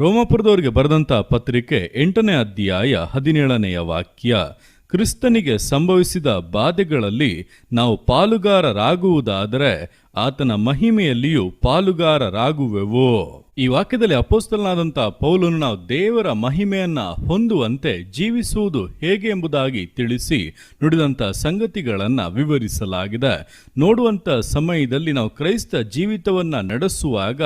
ರೋಮಾಪುರದವರಿಗೆ ಬರೆದಂಥ ಪತ್ರಿಕೆ ಎಂಟನೇ ಅಧ್ಯಾಯ ಹದಿನೇಳನೆಯ ವಾಕ್ಯ, ಕ್ರಿಸ್ತನಿಗೆ ಸಂಭವಿಸಿದ ಬಾಧೆಗಳಲ್ಲಿ ನಾವು ಪಾಲುಗಾರರಾಗುವುದಾದರೆ ಆತನ ಮಹಿಮೆಯಲ್ಲಿಯೂ ಪಾಲುಗಾರರಾಗುವೆವು? ಈ ವಾಕ್ಯದಲ್ಲಿ ಅಪೋಸ್ತಲನಾದಂಥ ಪೌಲನು ನಾವು ದೇವರ ಮಹಿಮೆಯನ್ನು ಹೊಂದುವಂತೆ ಜೀವಿಸುವುದು ಹೇಗೆ ಎಂಬುದಾಗಿ ತಿಳಿಸಿ ನುಡಿದಂಥ ಸಂಗತಿಗಳನ್ನು ವಿವರಿಸಲಾಗಿದೆ. ನೋಡುವಂಥ ಸಮಯದಲ್ಲಿ ನಾವು ಕ್ರೈಸ್ತ ಜೀವಿತವನ್ನು ನಡೆಸುವಾಗ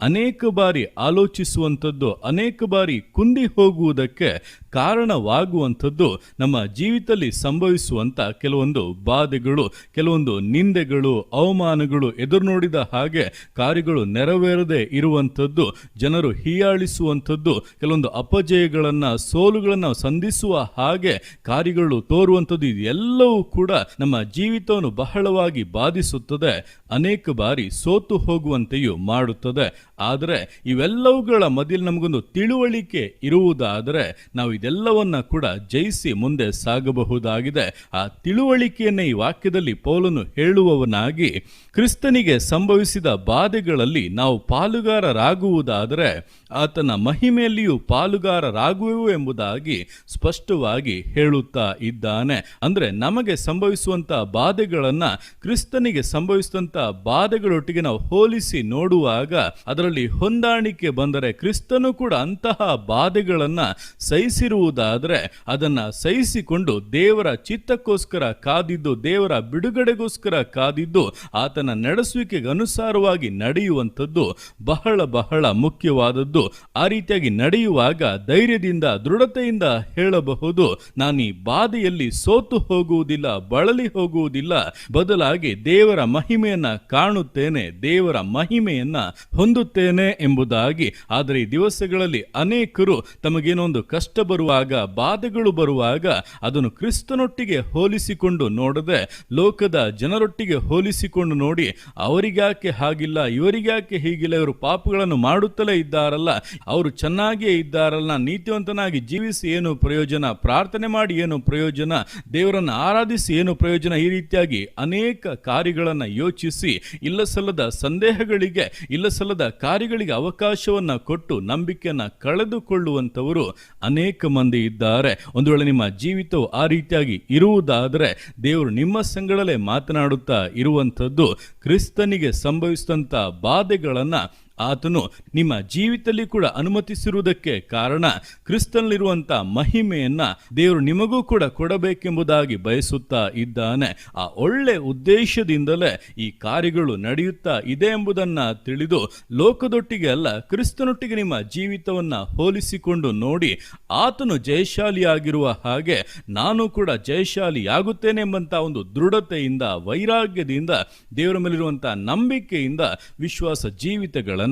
ಅನೇಕ ಬಾರಿ ಆಲೋಚಿಸುವಂಥದ್ದು, ಅನೇಕ ಬಾರಿ ಕುಂದಿ ಹೋಗುವುದಕ್ಕೆ ಕಾರಣವಾಗುವಂಥದ್ದು ನಮ್ಮ ಜೀವಿತದಲ್ಲಿ ಸಂಭವಿಸುವಂಥ ಕೆಲವೊಂದು ಬಾಧೆಗಳು, ಕೆಲವೊಂದು ನಿಂದೆಗಳು, ಅವಮಾನಗಳು ಎದುರು ನೋಡಿದ ಹಾಗೆ ಕಾರ್ಯಗಳು ನೆರವೇರದೆ ಇರುವಂಥದ್ದು, ಜನರು ಹೀಯಾಳಿಸುವಂಥದ್ದು, ಕೆಲವೊಂದು ಅಪಜಯಗಳನ್ನು, ಸೋಲುಗಳನ್ನು ಸಂಧಿಸುವ ಹಾಗೆ ಕಾರ್ಯಗಳು ತೋರುವಂಥದ್ದು ಇದೆಲ್ಲವೂ ಕೂಡ ನಮ್ಮ ಜೀವಿತವನ್ನು ಬಹಳವಾಗಿ ಬಾಧಿಸುತ್ತದೆ, ಅನೇಕ ಬಾರಿ ಸೋತು ಹೋಗುವಂತೆಯೂ ಮಾಡುತ್ತದೆ. ಆದರೆ ಇವೆಲ್ಲವುಗಳ ಮಧ್ಯೆ ನಮಗೊಂದು ತಿಳುವಳಿಕೆ ಇರುವುದಾದರೆ ನಾವು ಇದೆಲ್ಲವನ್ನ ಕೂಡ ಜಯಿಸಿ ಮುಂದೆ ಸಾಗಬಹುದಾಗಿದೆ. ಆ ತಿಳುವಳಿಕೆಯನ್ನೇ ಈ ವಾಕ್ಯದಲ್ಲಿ ಪೌಲನು ಹೇಳುವವನಾಗಿ, ಕ್ರಿಸ್ತನಿಗೆ ಸಂಭವಿಸಿದ ಬಾಧೆಗಳಲ್ಲಿ ನಾವು ಪಾಲುಗಾರರಾಗುವುದಾದರೆ ಆತನ ಮಹಿಮೆಯಲ್ಲಿಯೂ ಪಾಲುಗಾರರಾಗುವೆವು ಎಂಬುದಾಗಿ ಸ್ಪಷ್ಟವಾಗಿ ಹೇಳುತ್ತಾ ಇದ್ದಾನೆ. ಅಂದರೆ ನಮಗೆ ಸಂಭವಿಸುವಂಥ ಬಾಧೆಗಳನ್ನು, ಕ್ರಿಸ್ತನಿಗೆ ಸಂಭವಿಸಿದಂಥ ಬಾಧೆಗಳೊಟ್ಟಿಗೆ ನಾವು ಹೋಲಿಸಿ ನೋಡುವಾಗ ಅದರಲ್ಲಿ ಹೊಂದಾಣಿಕೆ ಬಂದರೆ ಕ್ರಿಸ್ತನು ಕೂಡ ಅಂತಹ ಬಾಧೆಗಳನ್ನ ಸಹಿಸಿರುವುದಾದರೆ ಅದನ್ನು ಸಹಿಸಿಕೊಂಡು ದೇವರ ಚಿತ್ತಕ್ಕೋಸ್ಕರ ಕಾದಿದ್ದು, ದೇವರ ಬಿಡುಗಡೆಗೋಸ್ಕರ ಕಾದಿದ್ದು, ಆತನ ನಡೆಸುವಿಕೆಗೆ ಅನುಸಾರವಾಗಿ ನಡೆಯುವಂಥದ್ದು ಬಹಳ ಬಹಳ ಮುಖ್ಯವಾದದ್ದು. ಆ ರೀತಿಯಾಗಿ ನಡೆಯುವಾಗ ಧೈರ್ಯದಿಂದ, ದೃಢತೆಯಿಂದ ಹೇಳಬಹುದು, ನಾನು ಈ ಬಾಧೆಯಲ್ಲಿ ಸೋತು ಹೋಗುವುದಿಲ್ಲ, ಬಳಲಿ ಹೋಗುವುದಿಲ್ಲ, ಬದಲಾಗಿ ದೇವರ ಮಹಿಮೆಯನ್ನ ಕಾಣುತ್ತೇನೆ, ದೇವರ ಮಹಿಮೆಯನ್ನ ಹೊಂದುತ್ತೇನೆ ಎಂಬುದಾಗಿ. ಆದರೆ ಈ ದಿವಸಗಳಲ್ಲಿ ಅನೇಕರು ತಮಗೇನೊಂದು ಕಷ್ಟ ಬರುವಾಗ, ಬಾಧೆಗಳು ಬರುವಾಗ ಅದನ್ನು ಕ್ರಿಸ್ತನೊಟ್ಟಿಗೆ ಹೋಲಿಸಿಕೊಂಡು ನೋಡದೆ, ಲೋಕದ ಜನರೊಟ್ಟಿಗೆ ಹೋಲಿಸಿಕೊಂಡು ನೋಡಿ, ಅವರಿಗ್ಯಾಕೆ ಹಾಗಿಲ್ಲ, ಇವರಿಗ್ಯಾಕೆ ಹೀಗಿಲ್ಲ, ಇವರು ಪಾಪಗಳನ್ನು ಮಾಡುತ್ತಲೇ ಇದ್ದಾರಲ್ಲ, ಅವರು ಚೆನ್ನಾಗಿಯೇ ಇದ್ದಾರಲ್ಲ, ನೀತಿವಂತನಾಗಿ ಜೀವಿಸಿ ಏನು ಪ್ರಯೋಜನ, ಪ್ರಾರ್ಥನೆ ಮಾಡಿ ಏನು ಪ್ರಯೋಜನ, ದೇವರನ್ನು ಆರಾಧಿಸಿ ಏನು ಪ್ರಯೋಜನ, ಈ ರೀತಿಯಾಗಿ ಅನೇಕ ಕಾರ್ಯಗಳನ್ನು ಯೋಚಿಸಿ ಇಲ್ಲ ಸಲ್ಲದ ಸಂದೇಹಗಳಿಗೆ ಇಲ್ಲ ಸಲ್ಲದ ಕಾರ್ಯಗಳಿಗೆ ಅವಕಾಶವನ್ನ ಕೊಟ್ಟು ನಂಬಿಕೆಯನ್ನ ಕಳೆದುಕೊಳ್ಳುವಂಥವರು ಅನೇಕ ಮಂದಿ ಇದ್ದಾರೆ. ಒಂದು ವೇಳೆ ನಿಮ್ಮ ಜೀವಿತವು ಆ ರೀತಿಯಾಗಿ ಇರುವುದಾದರೆ ದೇವರು ನಿಮ್ಮ ಸಂಗಡಲೇ ಮಾತನಾಡುತ್ತಾ ಇರುವಂಥದ್ದು ಕ್ರಿಸ್ತನಿಗೆ ಸಂಭವಿಸಿದಂಥ ಬಾಧೆಗಳನ್ನ ಆತನು ನಿಮ್ಮ ಜೀವಿತದಲ್ಲಿ ಕೂಡ ಅನುಮತಿಸಿರುವುದಕ್ಕೆ ಕಾರಣ ಕ್ರಿಸ್ತನಲ್ಲಿರುವಂಥ ಮಹಿಮೆಯನ್ನ ದೇವರು ನಿಮಗೂ ಕೂಡ ಕೊಡಬೇಕೆಂಬುದಾಗಿ ಬಯಸುತ್ತಾ ಇದ್ದಾನೆ. ಆ ಒಳ್ಳೆ ಉದ್ದೇಶದಿಂದಲೇ ಈ ಕಾರ್ಯಗಳು ನಡೆಯುತ್ತಾ ಇದೆ ಎಂಬುದನ್ನ ತಿಳಿದು ಲೋಕದೊಟ್ಟಿಗೆ ಅಲ್ಲ, ಕ್ರಿಸ್ತನೊಟ್ಟಿಗೆ ನಿಮ್ಮ ಜೀವಿತವನ್ನ ಹೋಲಿಸಿಕೊಂಡು ನೋಡಿ ಆತನು ಜಯಶಾಲಿಯಾಗಿರುವ ಹಾಗೆ ನಾನು ಕೂಡ ಜಯಶಾಲಿಯಾಗುತ್ತೇನೆ ಎಂಬಂತ ಒಂದು ದೃಢತೆಯಿಂದ, ವೈರಾಗ್ಯದಿಂದ ದೇವರ ಮೇಲಿರುವಂತಹ ನಂಬಿಕೆಯಿಂದ ವಿಶ್ವಾಸ ಜೀವಿತಗಳನ್ನು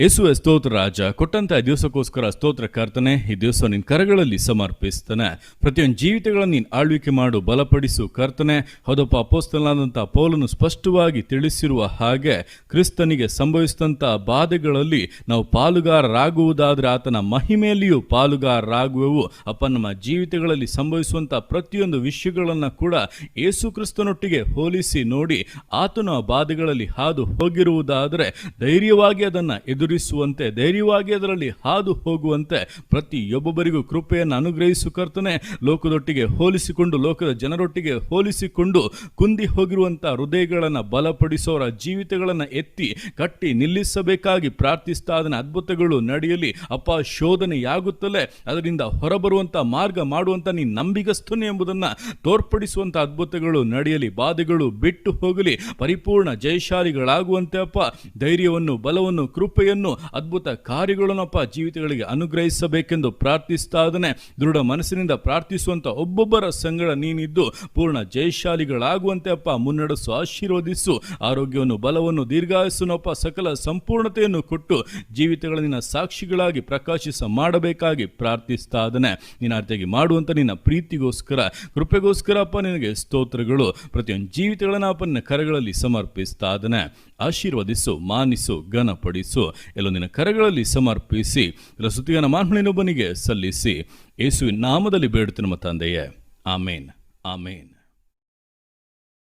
ಯೇಸುವೆ ಸ್ತೋತ್ರ ರಾಜ, ಕೊಟ್ಟಂತ ಈ ದಿವಸಕ್ಕೋಸ್ಕರ ಸ್ತೋತ್ರ ಕರ್ತನೆ, ಈ ದಿವಸ ನಿನ್ನ ಕರಗಳಲ್ಲಿ ಸಮರ್ಪಿಸ್ತಾನೆ. ಪ್ರತಿಯೊಂದು ಜೀವಿತಗಳನ್ನು ನೀನು ಆಳ್ವಿಕೆ ಮಾಡು, ಬಲಪಡಿಸು ಕರ್ತನೆ. ಹೌದಪ್ಪ ಅಪೋಸ್ತಲಾದಂಥ ಪೌಲನು ಸ್ಪಷ್ಟವಾಗಿ ತಿಳಿಸಿರುವ ಹಾಗೆ ಕ್ರಿಸ್ತನಿಗೆ ಸಂಭವಿಸಿದಂಥ ಬಾಧೆಗಳಲ್ಲಿ ನಾವು ಪಾಲುಗಾರರಾಗುವುದಾದರೆ ಆತನ ಮಹಿಮೆಯಲ್ಲಿಯೂ ಪಾಲುಗಾರರಾಗುವೆವು. ಅಪ್ಪ, ನಮ್ಮ ಜೀವಿತಗಳಲ್ಲಿ ಸಂಭವಿಸುವಂಥ ಪ್ರತಿಯೊಂದು ವಿಷಯಗಳನ್ನು ಕೂಡ ಯೇಸು ಕ್ರಿಸ್ತನೊಟ್ಟಿಗೆ ಹೋಲಿಸಿ ನೋಡಿ ಆತನ ಬಾಧೆಗಳಲ್ಲಿ ಹಾದು ಹೋಗಿರುವುದಾದರೆ ಧೈರ್ಯವಾಗಿ ಅದನ್ನು ಎದುರಿಸುವಂತೆ, ಧೈರ್ಯವಾಗಿ ಅದರಲ್ಲಿ ಹಾದು ಹೋಗುವಂತೆ ಪ್ರತಿಯೊಬ್ಬೊಬ್ಬರಿಗೂ ಕೃಪೆಯನ್ನು ಅನುಗ್ರಹಿಸು ಕರ್ತನೆ. ಲೋಕದೊಟ್ಟಿಗೆ ಹೋಲಿಸಿಕೊಂಡು, ಲೋಕದ ಜನರೊಟ್ಟಿಗೆ ಹೋಲಿಸಿಕೊಂಡು, ಕುಂದಿ ಹೋಗಿರುವಂಥ ಹೃದಯಗಳನ್ನು ಬಲಪಡಿಸೋರ ಜೀವಿತಗಳನ್ನು ಎತ್ತಿ, ಕಟ್ಟಿ ನಿಲ್ಲಿಸಬೇಕಾಗಿ ಪ್ರಾರ್ಥಿಸ್ತಾ ಅದನ್ನು ಅದ್ಭುತಗಳು ನಡೆಯಲಿ. ಅಪ್ಪ, ಶೋಧನೆಯಾಗುತ್ತಲೇ ಅದರಿಂದ ಹೊರಬರುವಂಥ ಮಾರ್ಗ ಮಾಡುವಂಥ ನೀ ನಂಬಿಗಸ್ತನೇ ಎಂಬುದನ್ನು ತೋರ್ಪಡಿಸುವಂಥ ಅದ್ಭುತಗಳು ನಡೆಯಲಿ. ಬಾಧೆಗಳು ಬಿಟ್ಟು ಹೋಗಲಿ. ಪರಿಪೂರ್ಣ ಜಯಶಾಲಿಗಳಾಗುವಂತೆ ಅಪ್ಪ, ಧೈರ್ಯವನ್ನು, ಬಲವನ್ನು ಕೃಪೆಯನ್ನು ಅದ್ಭುತ ಕಾರ್ಯಗಳನ್ನಪ್ಪ ಜೀವಿತಗಳಿಗೆ ಅನುಗ್ರಹಿಸಬೇಕೆಂದು ಪ್ರಾರ್ಥಿಸ್ತಾದನೆ ದೃಢ ಮನಸ್ಸಿನಿಂದ ಪ್ರಾರ್ಥಿಸುವಂತ ಒಬ್ಬೊಬ್ಬರ ಸಂಗಡ ನೀನಿದ್ದು ಪೂರ್ಣ ಜಯಶಾಲಿಗಳಾಗುವಂತೆ ಅಪ್ಪ ಮುನ್ನಡೆಸು, ಆಶೀರ್ವದಿಸು, ಆರೋಗ್ಯವನ್ನು, ಬಲವನ್ನು ದೀರ್ಘಾಯಸ್ಸನ್ನಪ್ಪ ಸಕಲ ಸಂಪೂರ್ಣತೆಯನ್ನು ಕೊಟ್ಟು ಜೀವಿತಗಳನ್ನ ಸಾಕ್ಷಿಗಳಾಗಿ ಪ್ರಕಾಶಿಸ ಮಾಡಬೇಕಾಗಿ ಪ್ರಾರ್ಥಿಸ್ತಾದನೆ ನಿನ್ನ ಅರ್ಥಿಯಾಗಿ ಮಾಡುವಂತ ನಿನ್ನ ಪ್ರೀತಿಗೋಸ್ಕರ ಕೃಪೆಗೋಸ್ಕರ ಅಪ್ಪ ನಿನಗೆ ಸ್ತೋತ್ರಗಳು, ಪ್ರತಿಯೊಂದು ಜೀವಿತಗಳನ್ನ ಅಪ್ಪ ನಿನ್ನ ಕರಗಳಲ್ಲಿ ಸಮರ್ಪಿಸ್ತಾ ಇದ್ದಾನೆ. ಆಶೀರ್ವದಿಸು, ಮಾನಿಸು, ಘನಪಡಿಸು. ಎಲ್ಲೋ ಕರೆಗಳಲ್ಲಿ ಸಮರ್ಪಿಸಿ ಸ್ತುತಿಯನ್ನ ಮಾನ್ಮಣಿನೊಬ್ಬನಿಗೆ ಸಲ್ಲಿಸಿ ಯೇಸುವಿನ ನಾಮದಲ್ಲಿ ಬೇಡುತ್ತೆ ನಮ್ಮ ತಂದೆಯೇ. ಆಮೇನ್. ಆಮೇನ್.